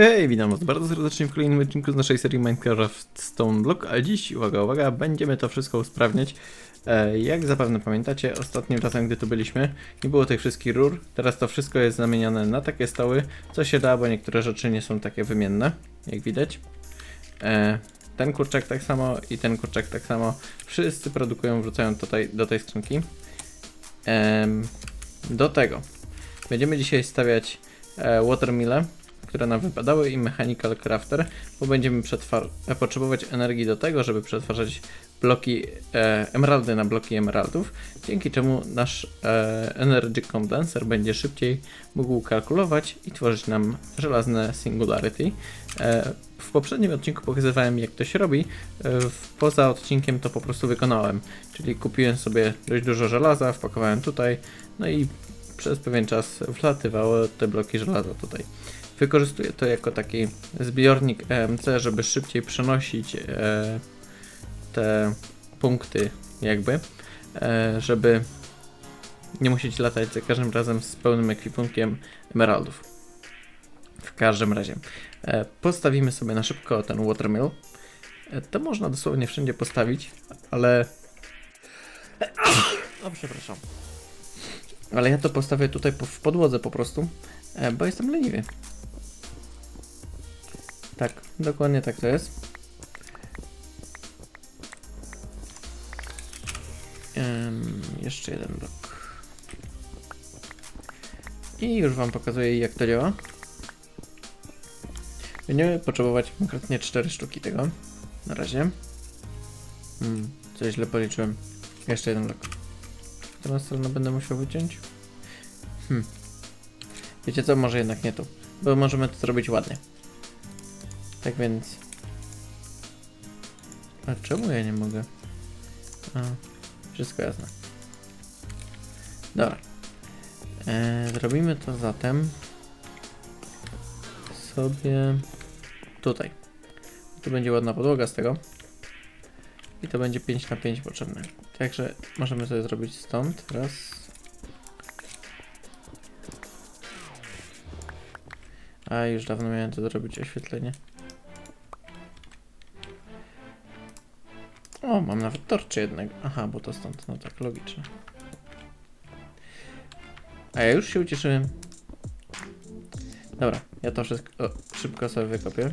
Hej, witam was bardzo serdecznie w kolejnym odcinku z naszej serii Minecraft Stone Block, a dziś, uwaga, uwaga, będziemy to wszystko usprawniać. E, jak zapewne pamiętacie, ostatnim razem, gdy tu byliśmy, nie było tych wszystkich rur, teraz to wszystko jest zamieniane na takie stoły, co się da, bo niektóre rzeczy nie są takie wymienne, jak widać. E, ten kurczak tak samo i ten kurczak tak samo, wszyscy produkują, wrzucają tutaj do tej skrzynki. Do tego będziemy dzisiaj stawiać e, watermille, które nam wypadały i Mechanical Crafter, bo będziemy e, potrzebować energii do tego, żeby przetwarzać bloki e, emeraldy na bloki emeraldów, dzięki czemu nasz e, Energy Condenser będzie szybciej mógł kalkulować i tworzyć nam żelazne Singularity. E, w poprzednim odcinku pokazywałem jak to się robi, e, poza odcinkiem to po prostu wykonałem, czyli kupiłem sobie dość dużo żelaza, wpakowałem tutaj, no i przez pewien czas wlatywało te bloki żelaza tutaj. Wykorzystuję to jako taki zbiornik EMC, żeby szybciej przenosić e, te punkty jakby, e, żeby nie musieć latać za każdym razem z pełnym ekwipunkiem emeraldów. W każdym razie e, postawimy sobie na szybko ten watermill. To można dosłownie wszędzie postawić, ale... O, przepraszam. Ale ja to postawię tutaj w podłodze po prostu, bo jestem leniwy. Tak, dokładnie tak to jest. Em, jeszcze jeden blok. I już Wam pokazuję jak to działa. Będziemy potrzebować konkretnie 4 sztuki tego. Na razie. Hmm, coś źle policzyłem. Jeszcze jeden blok. Którą stronę będę musiał wyciąć? Hmm. Wiecie co, może jednak nie tu. Bo możemy to zrobić ładnie. Tak więc... A czemu ja nie mogę? A, wszystko jasne. Dobra. E, zrobimy to zatem sobie tutaj. Tu będzie ładna podłoga z tego. I to będzie 5 na 5 potrzebne. Także możemy sobie zrobić stąd. Raz. A już dawno miałem to zrobić oświetlenie. O, mam nawet torcze jednego. Aha, bo to stąd, no tak, logiczne. A ja już się ucieszyłem. Dobra, ja to wszystko o, szybko sobie wykopię.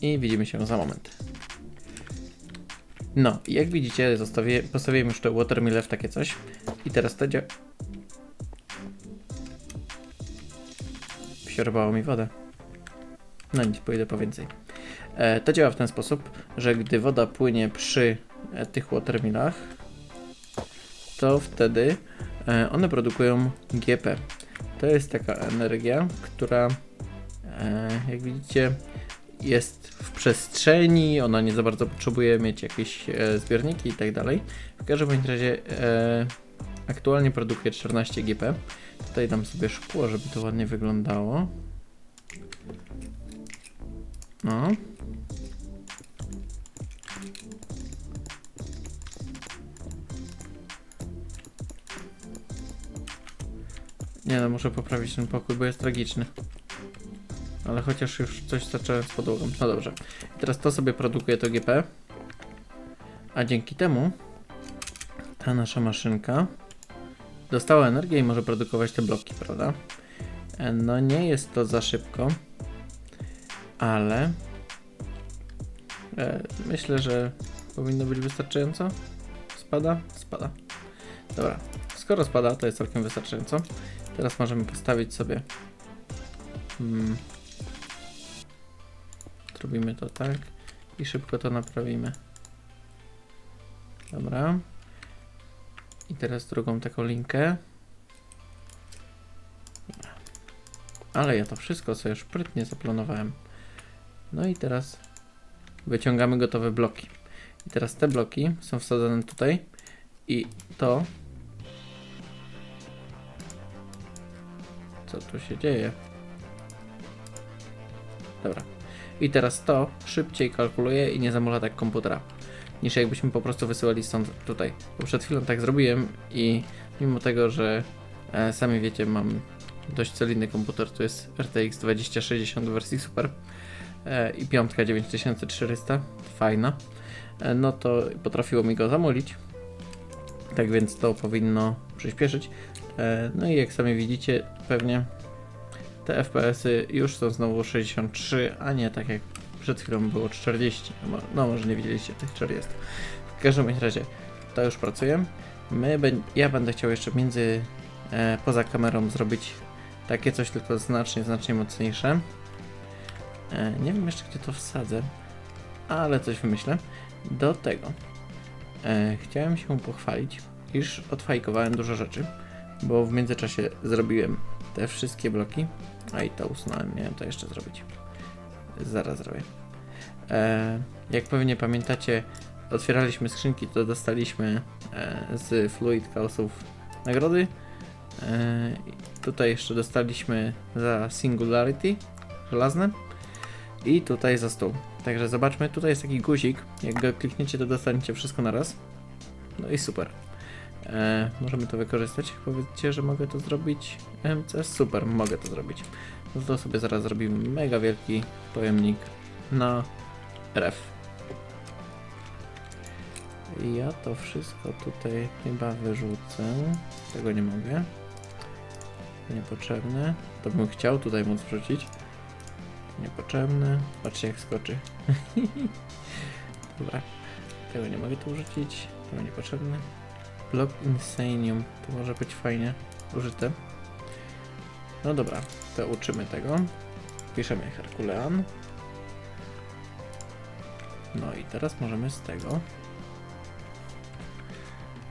I widzimy się za moment. No, jak widzicie, zostawię, postawiłem już te watermille w takie coś. I teraz to dzia... Wsiorbało mi wodę. No nic, pójdę po więcej. E, to działa w ten sposób, że gdy woda płynie przy e, tych watermillach, to wtedy e, one produkują GP. To jest taka energia, która, jak widzicie, jest w przestrzeni, ona nie za bardzo potrzebuje mieć jakieś zbiorniki i tak dalej. W każdym razie aktualnie produkuje 14 GP. Tutaj dam sobie szkło, żeby to ładnie wyglądało. No. Nie no, muszę poprawić ten pokój, bo jest tragiczny. Ale chociaż już coś zacząłem z podłogą. No dobrze. I teraz to sobie produkuje to GP. A dzięki temu ta nasza maszynka dostała energię i może produkować te bloki, prawda? E, No nie jest to za szybko, ale e, myślę, że powinno być wystarczająco. Spada? Spada. Dobra. Skoro spada, to jest całkiem wystarczająco. Teraz możemy postawić sobie. Hmm, Zrobimy to tak i szybko to naprawimy. Dobra. I teraz drugą taką linkę. Ale ja to wszystko sobie szprytnie zaplanowałem. No i teraz wyciągamy gotowe bloki. I teraz te bloki są wsadzone tutaj i to co tu się dzieje? Dobra. I teraz to szybciej kalkuluje i nie zamula tak komputera. Niż jakbyśmy po prostu wysyłali stąd tutaj. Bo przed chwilą tak zrobiłem i mimo tego, że e, sami wiecie, mam dość solidny komputer, to jest RTX 2060 w wersji Super e, i piątka 9400, fajna, e, no to potrafiło mi go zamulić. Tak więc to powinno przyspieszyć. E, no i jak sami widzicie, pewnie te FPS-y już są znowu 63, a nie tak jak przed chwilą było 40. No, no może nie widzieliście tych 40. W każdym razie to już pracuję. My, ja będę chciał jeszcze między e, poza kamerą zrobić takie coś, tylko znacznie, znacznie mocniejsze. E, nie wiem jeszcze gdzie to wsadzę, ale coś wymyślę. Do tego e, chciałem się pochwalić, iż odfajkowałem dużo rzeczy, bo w międzyczasie zrobiłem te wszystkie bloki. A i to usunąłem, miałem to jeszcze zrobić. Zaraz zrobię. E, jak pewnie pamiętacie, otwieraliśmy skrzynki, to dostaliśmy e, z Fluid Chaosów nagrody. E, tutaj jeszcze dostaliśmy za Singularity żelazne i tutaj za stół. Także zobaczmy, tutaj jest taki guzik, jak go klikniecie to dostaniecie wszystko na raz. No i super. E, możemy to wykorzystać. Powiedzcie, że mogę to zrobić. MC, super, mogę to zrobić. No to sobie zaraz zrobimy mega wielki pojemnik na ref. Ja to wszystko tutaj chyba wyrzucę. Tego nie mogę. Niepotrzebne. To bym chciał tutaj móc wrzucić. Niepotrzebne. Patrzcie jak skoczy. Dobra. Tego nie mogę tu wrzucić. Tego niepotrzebne. Block Insanium. To może być fajnie użyte. No dobra, to uczymy tego. Piszemy Herkulean. No i teraz możemy z tego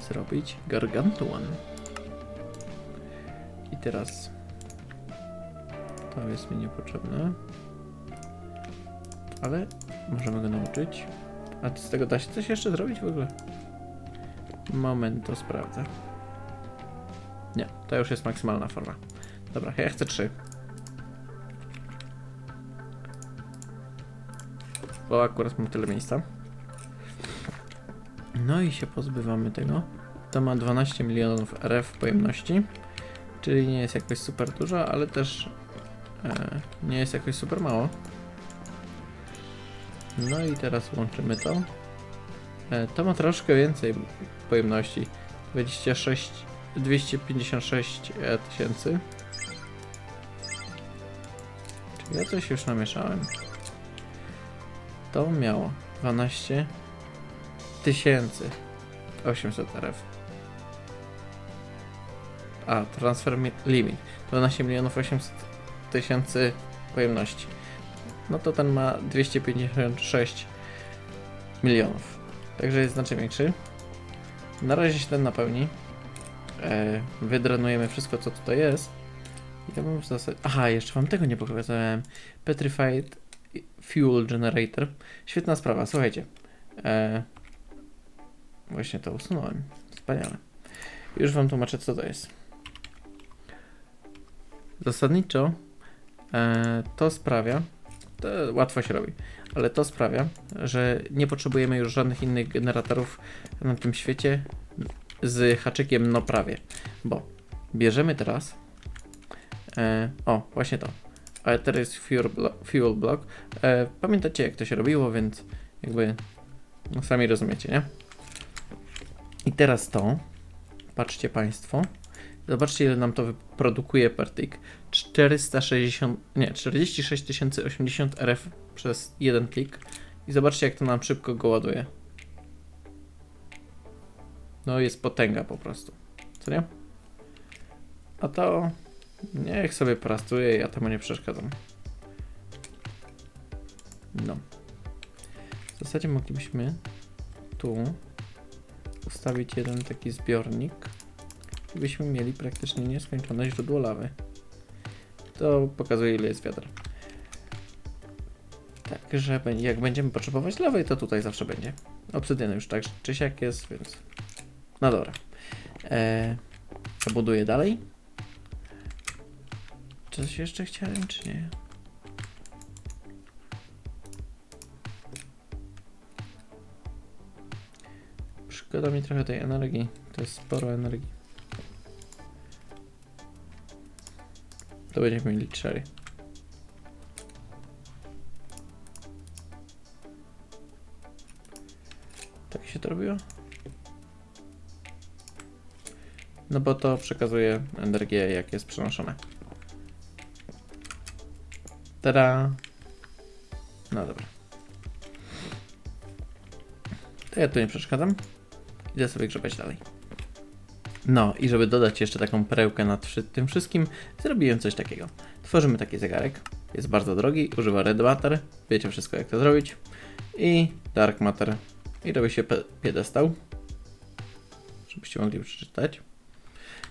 zrobić Gargantuan. I teraz to jest mi niepotrzebne. Ale możemy go nauczyć. A z tego da się coś jeszcze zrobić w ogóle? Moment, to sprawdzę. Nie, to już jest maksymalna forma. Dobra, ja chcę trzy. Bo akurat mam tyle miejsca. No i się pozbywamy tego. To ma 12 milionów RF pojemności, czyli nie jest jakoś super dużo, ale też e, nie jest jakoś super mało. No i teraz łączymy to. E, to ma troszkę więcej pojemności. 26, 256 e, tysięcy. Czy ja coś już namieszałem? To miało 12 tysięcy 800 RF. A, transfer mi- limit 12 milionów 800 tysięcy pojemności. No to ten ma 256 milionów. Także jest znacznie większy. Na razie się ten napełni. E, wydrenujemy wszystko, co tutaj jest. Ja bym w zasadzie... Aha, jeszcze wam tego nie pokazałem. Petrified Fuel Generator. Świetna sprawa, słuchajcie. E, właśnie to usunąłem. Wspaniale. Już wam tłumaczę, co to jest. Zasadniczo e, to sprawia, to łatwo się robi, ale to sprawia, że nie potrzebujemy już żadnych innych generatorów na tym świecie z haczykiem no prawie, bo bierzemy teraz e, o, właśnie to. Aetherys Fuel, Blo- Fuel Block. E, pamiętacie jak to się robiło, więc jakby no, sami rozumiecie, nie? I teraz to. Patrzcie Państwo zobaczcie ile nam to wyprodukuje per tick 460, nie, 46 080 RF przez jeden klik i zobaczcie jak to nam szybko go ładuje no jest potęga po prostu. Co nie? A to niech sobie pracuje, ja temu nie przeszkadzam. No. W zasadzie moglibyśmy tu ustawić jeden taki zbiornik byśmy mieli praktycznie nieskończone źródło lawy. To pokazuje ile jest wiatr. Także jak będziemy potrzebować lawy, to tutaj zawsze będzie. Obsydian już tak czy siak jest, więc no dobra. Eee, buduję dalej. Coś jeszcze chciałem, czy nie? Szkoda mi trochę tej energii. To jest sporo energii. To będziemy 4. Tak się to robiło? No bo to przekazuje energię, jak jest przenoszone. Tada! No dobra. To ja tu nie przeszkadzam. Idę sobie grzebać dalej. No i żeby dodać jeszcze taką perełkę nad tym wszystkim, zrobiłem coś takiego. Tworzymy taki zegarek. Jest bardzo drogi, używa red matter. Wiecie wszystko jak to zrobić. I dark matter. I robi się piedestał. Żebyście mogli przeczytać.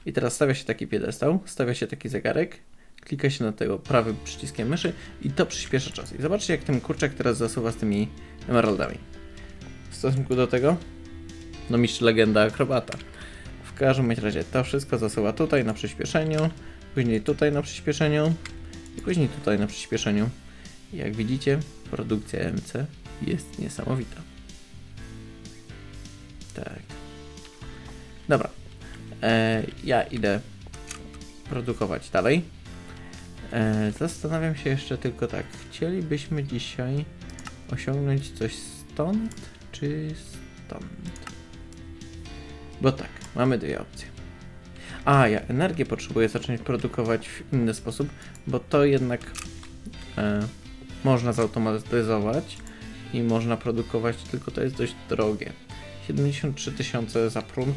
I teraz stawia się taki piedestał, stawia się taki zegarek, klika się na tego prawym przyciskiem myszy i to przyspiesza czas. I zobaczcie jak ten kurczak teraz zasuwa z tymi emeraldami. W stosunku do tego, no mistrz legenda akrobata. W każdym razie to wszystko zasuwa tutaj na przyspieszeniu, później tutaj na przyspieszeniu i później tutaj na przyspieszeniu. Jak widzicie, produkcja MC jest niesamowita. Tak. Dobra. E, ja idę produkować dalej. E, zastanawiam się jeszcze tylko tak. Chcielibyśmy dzisiaj osiągnąć coś stąd, czy stąd? Bo tak, mamy dwie opcje. A, ja energię potrzebuję zacząć produkować w inny sposób, bo to jednak e, można zautomatyzować i można produkować, tylko to jest dość drogie. 73 tysiące za prąd,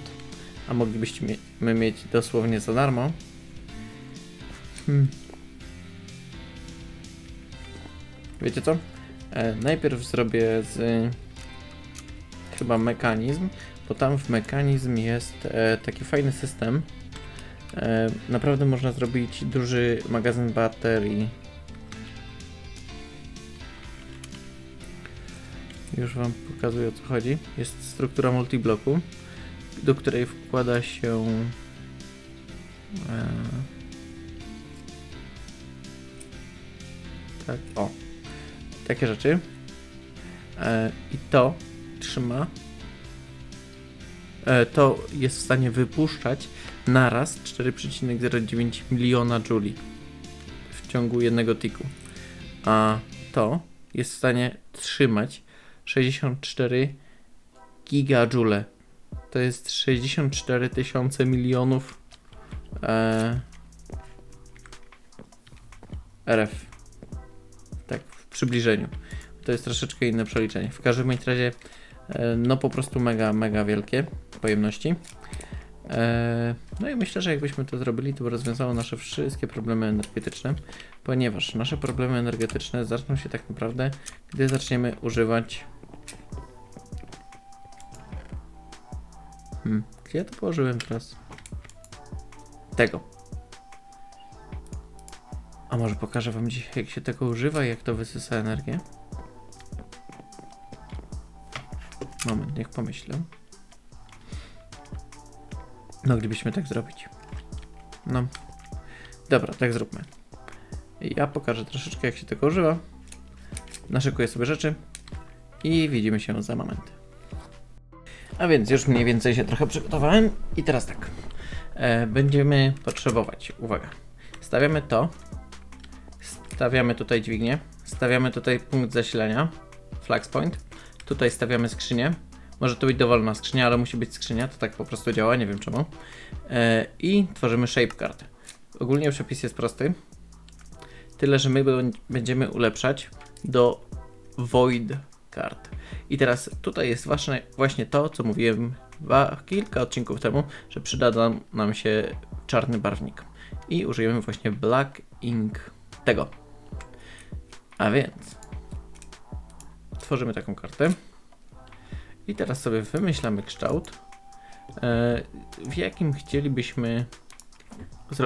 a moglibyśmy mie- my mieć dosłownie za darmo. Hmm. Wiecie co? E, najpierw zrobię z chyba mechanizm, bo tam w mechanizm jest e, taki fajny system. E, naprawdę można zrobić duży magazyn baterii. Już Wam pokazuję o co chodzi. Jest struktura multibloku, do której wkłada się e, tak, o takie rzeczy i to trzyma to jest w stanie wypuszczać naraz 4,09 miliona jouli w ciągu jednego tiku a to jest w stanie trzymać 64 gigajoule to jest 64 tysiące milionów e, RF. Tak, w przybliżeniu. To jest troszeczkę inne przeliczenie. W każdym razie, e, no po prostu mega, mega wielkie pojemności. E, no i myślę, że jakbyśmy to zrobili, to by rozwiązało nasze wszystkie problemy energetyczne, ponieważ nasze problemy energetyczne zaczną się tak naprawdę, gdy zaczniemy używać. Hmm, gdzie ja to położyłem teraz? Tego. A może pokażę wam dzisiaj, jak się tego używa i jak to wysysa energię? Niech pomyślę. Moglibyśmy tak zrobić. No. Dobra, tak zróbmy. Ja pokażę troszeczkę, jak się tego używa. Naszykuję sobie rzeczy i widzimy się za moment. A więc już mniej więcej się trochę przygotowałem i teraz tak. E, będziemy potrzebować, uwaga, stawiamy to, stawiamy tutaj dźwignię, stawiamy tutaj punkt zasilania, flex point, tutaj stawiamy skrzynię, może to być dowolna skrzynia, ale musi być skrzynia, to tak po prostu działa, nie wiem czemu. E, I tworzymy shape card. Ogólnie przepis jest prosty, tyle że my bę- będziemy ulepszać do void card. I teraz tutaj jest właśnie, właśnie to, co mówiłem kilka odcinków temu, że przyda nam się czarny barwnik. I użyjemy właśnie black ink tego. A więc tworzymy taką kartę. I teraz sobie wymyślamy kształt, e, w jakim chcielibyśmy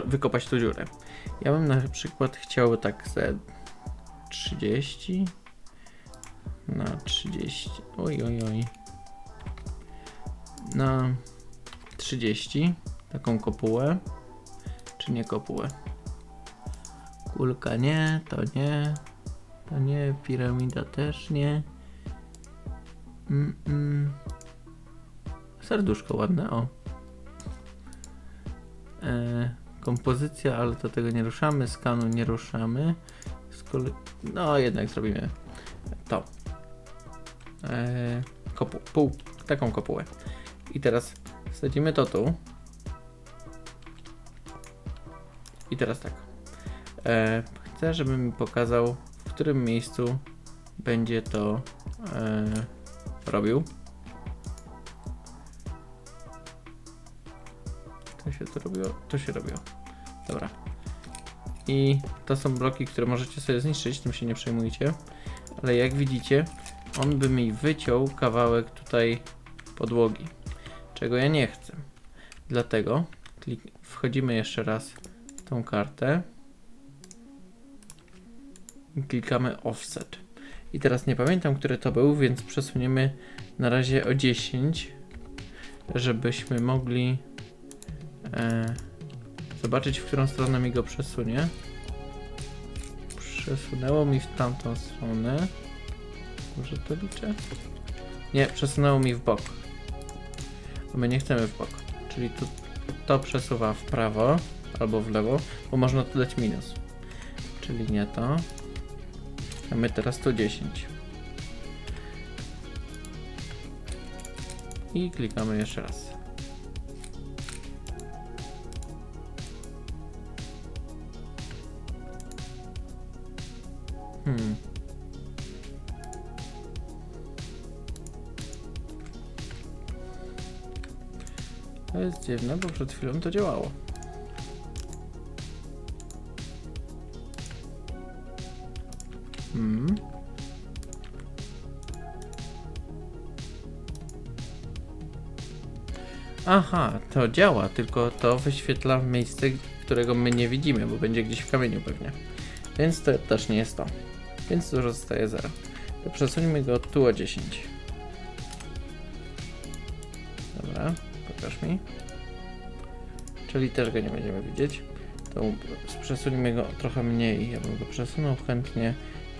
wykopać tu dziurę. Ja bym na przykład chciał tak ze 30 na 30. Oj, oj, oj. Na 30. Taką kopułę. Czy nie kopułę? Kulka nie, to nie. To nie, piramida też nie. Mm, mm. Serduszko ładne, o. E, kompozycja, ale to tego nie ruszamy, skanu nie ruszamy. Z kolei, no jednak zrobimy to. Eee, kopu, pół, taką kopułę. I teraz wsadzimy to tu. I teraz tak. E, chcę, żeby mi pokazał, w którym miejscu będzie to e, robił. To się to robiło? To się robiło. Dobra. I to są bloki, które możecie sobie zniszczyć, tym się nie przejmujcie. Ale jak widzicie, on by mi wyciął kawałek tutaj podłogi. Czego ja nie chcę. Dlatego klik wchodzimy jeszcze raz w tą kartę. I klikamy offset. I teraz nie pamiętam, który to był, więc przesuniemy na razie o 10, żebyśmy mogli e, zobaczyć, w którą stronę mi go przesunie. Przesunęło mi w tamtą stronę. Może to liczę? Nie, przesunęło mi w bok. A my nie chcemy w bok. Czyli tu to przesuwa w prawo albo w lewo, bo można tu dać minus. Czyli nie to. A my teraz tu 10. I klikamy jeszcze raz. Hmm. To jest dziwne, bo przed chwilą to działało. Aha, to działa, tylko to wyświetla miejsce, którego my nie widzimy, bo będzie gdzieś w kamieniu pewnie. Więc to też nie jest to. Więc dużo zostaje 0. To przesuńmy go tu o 10. Dobra, pokaż mi. Czyli też go nie będziemy widzieć. To przesuńmy go trochę mniej. Ja bym go przesunął chętnie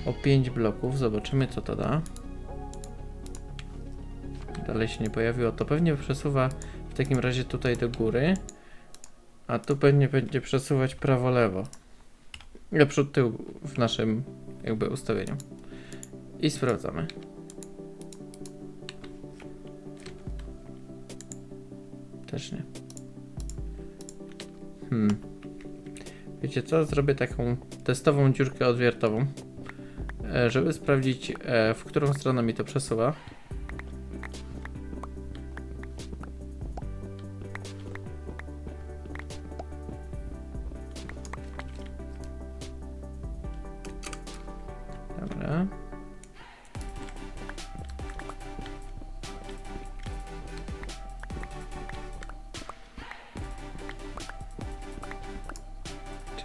o 5 bloków. Zobaczymy co to da. Dalej się nie pojawiło. To pewnie przesuwa w takim razie tutaj do góry. A tu pewnie będzie przesuwać prawo-lewo. Ja przód tył w naszym jakby ustawieniu. I sprawdzamy. Też nie. Hmm. Wiecie co? Zrobię taką testową dziurkę odwiertową, e, żeby sprawdzić, e, w którą stronę mi to przesuwa.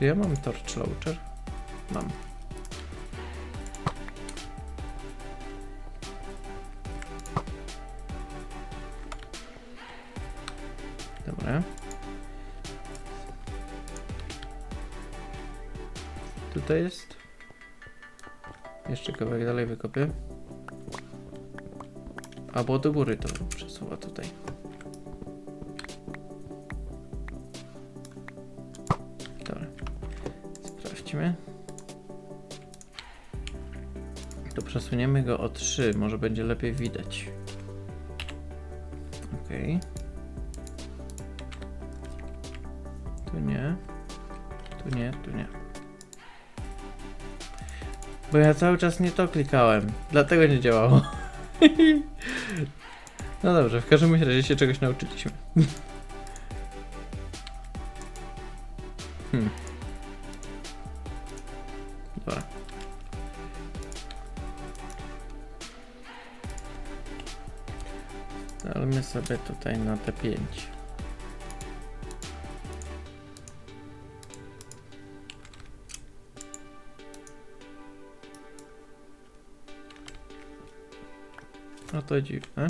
Ja mam torch launcher? Mam. Dobra. Tutaj jest. Jeszcze kawałek dalej wykopię. Albo do góry to przesuwa tutaj. To przesuniemy go o 3, może będzie lepiej widać. Ok. Tu nie. Tu nie, tu nie. Bo ja cały czas nie to klikałem, dlatego nie działało. No dobrze, w każdym razie się czegoś nauczyliśmy. Hmm. Dobra. Zalmy sobie tutaj na te 5. No to dziwne.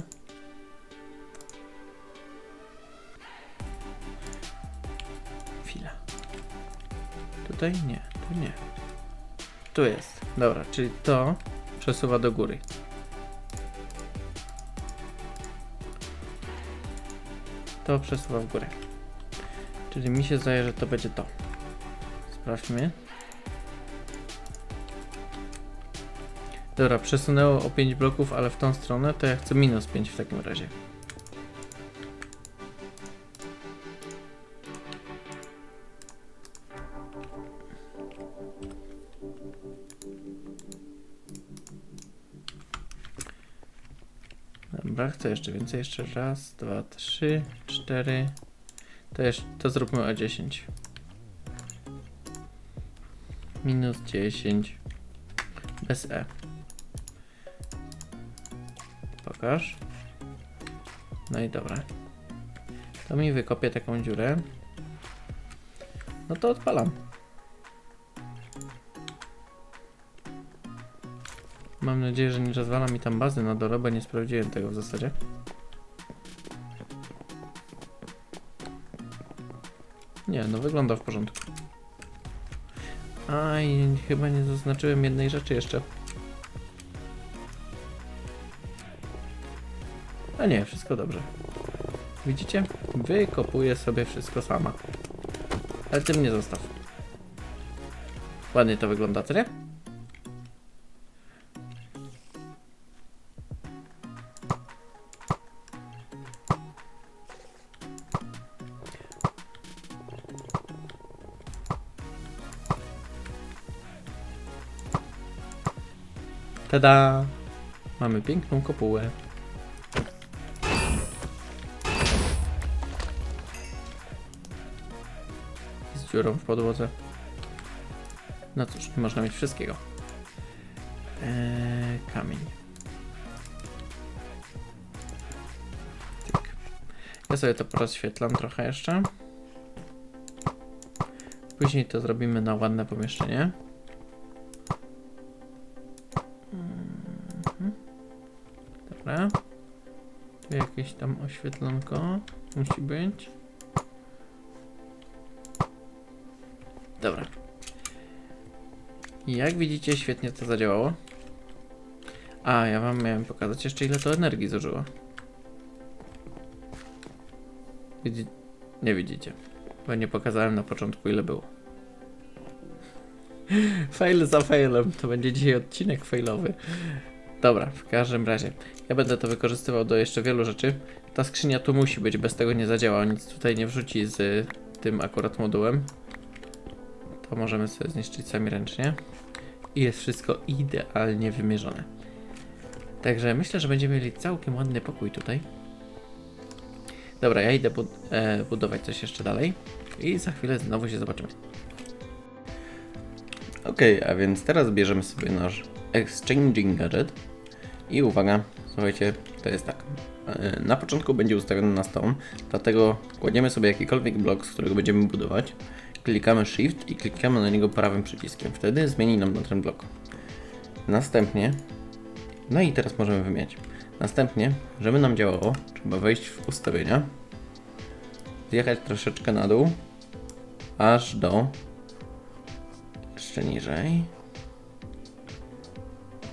Chwila. Tutaj nie, tu nie. Tu jest. Dobra, czyli to przesuwa do góry. To przesuwa w górę. Czyli mi się zdaje, że to będzie to. Sprawdźmy. Dobra, przesunęło o 5 bloków, ale w tą stronę to ja chcę minus 5 w takim razie. Chcę jeszcze więcej. Jeszcze raz, dwa, trzy, cztery. To, jeszcze, to zróbmy o 10. Minus 10. Bez E. Pokaż. No i dobra. To mi wykopie taką dziurę. No to odpalam. Mam nadzieję, że nie rozwala mi tam bazy na dole, bo nie sprawdziłem tego w zasadzie. Nie, no wygląda w porządku. Aj, chyba nie zaznaczyłem jednej rzeczy jeszcze. A nie, wszystko dobrze. Widzicie? Wykopuję sobie wszystko sama. Ale ty mnie zostaw. Ładnie to wygląda, co nie? Tada! Mamy piękną kopułę. Z dziurą w podłodze. No cóż, nie można mieć wszystkiego. Eee, kamień. Tyk. Ja sobie to porozświetlam trochę jeszcze. Później to zrobimy na ładne pomieszczenie. Jakieś tam oświetlonko musi być. Dobra. Jak widzicie, świetnie to zadziałało. A, ja wam miałem pokazać jeszcze ile to energii zużyło. Widzi... Nie widzicie. Bo nie pokazałem na początku ile było. Fail za failem. To będzie dzisiaj odcinek failowy. Dobra, w każdym razie. Ja będę to wykorzystywał do jeszcze wielu rzeczy. Ta skrzynia tu musi być, bez tego nie zadziała. Nic tutaj nie wrzuci z y, tym akurat modułem. To możemy sobie zniszczyć sami ręcznie. I jest wszystko idealnie wymierzone. Także myślę, że będziemy mieli całkiem ładny pokój tutaj. Dobra, ja idę bud e, budować coś jeszcze dalej. I za chwilę znowu się zobaczymy. Ok, a więc teraz bierzemy sobie nasz Exchanging Gadget. I uwaga, słuchajcie, to jest tak. E, Na początku będzie ustawiony na stone, dlatego kładziemy sobie jakikolwiek blok, z którego będziemy budować. Klikamy Shift i klikamy na niego prawym przyciskiem. Wtedy zmieni nam na ten blok. Następnie, no i teraz możemy wymieniać. Następnie, żeby nam działało, trzeba wejść w ustawienia, zjechać troszeczkę na dół, aż do jeszcze niżej.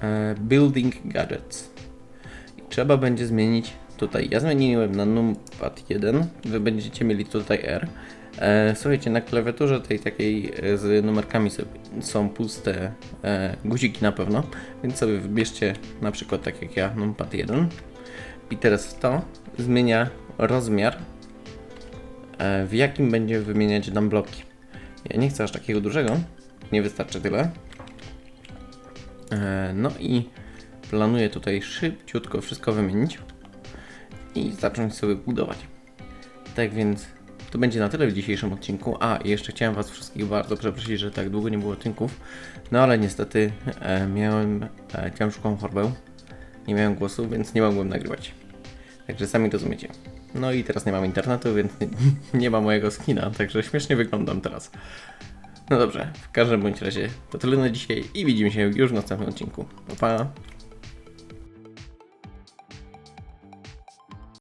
E, Building Gadgets. I trzeba będzie zmienić tutaj. Ja zmieniłem na numpad 1. Wy będziecie mieli tutaj R. E, słuchajcie, na klawiaturze tej takiej e, z numerkami są puste guziki na pewno, więc sobie wybierzcie na przykład tak jak ja numpad 1. I teraz to zmienia rozmiar, w jakim będzie wymieniać nam bloki. Ja nie chcę aż takiego dużego, nie wystarczy tyle. E, No i planuję tutaj szybciutko wszystko wymienić i zacząć sobie budować. Tak więc to będzie na tyle w dzisiejszym odcinku. A, jeszcze chciałem Was wszystkich bardzo przeprosić, że tak długo nie było odcinków. No ale niestety e, miałem e, ciężką chorobę. Nie miałem głosu, więc nie mogłem nagrywać. Także sami rozumiecie. No i teraz nie mam internetu, więc nie, nie ma mojego skina, także śmiesznie wyglądam teraz. No dobrze, w każdym bądź razie to tyle na dzisiaj i widzimy się już w następnym odcinku. Pa! pa.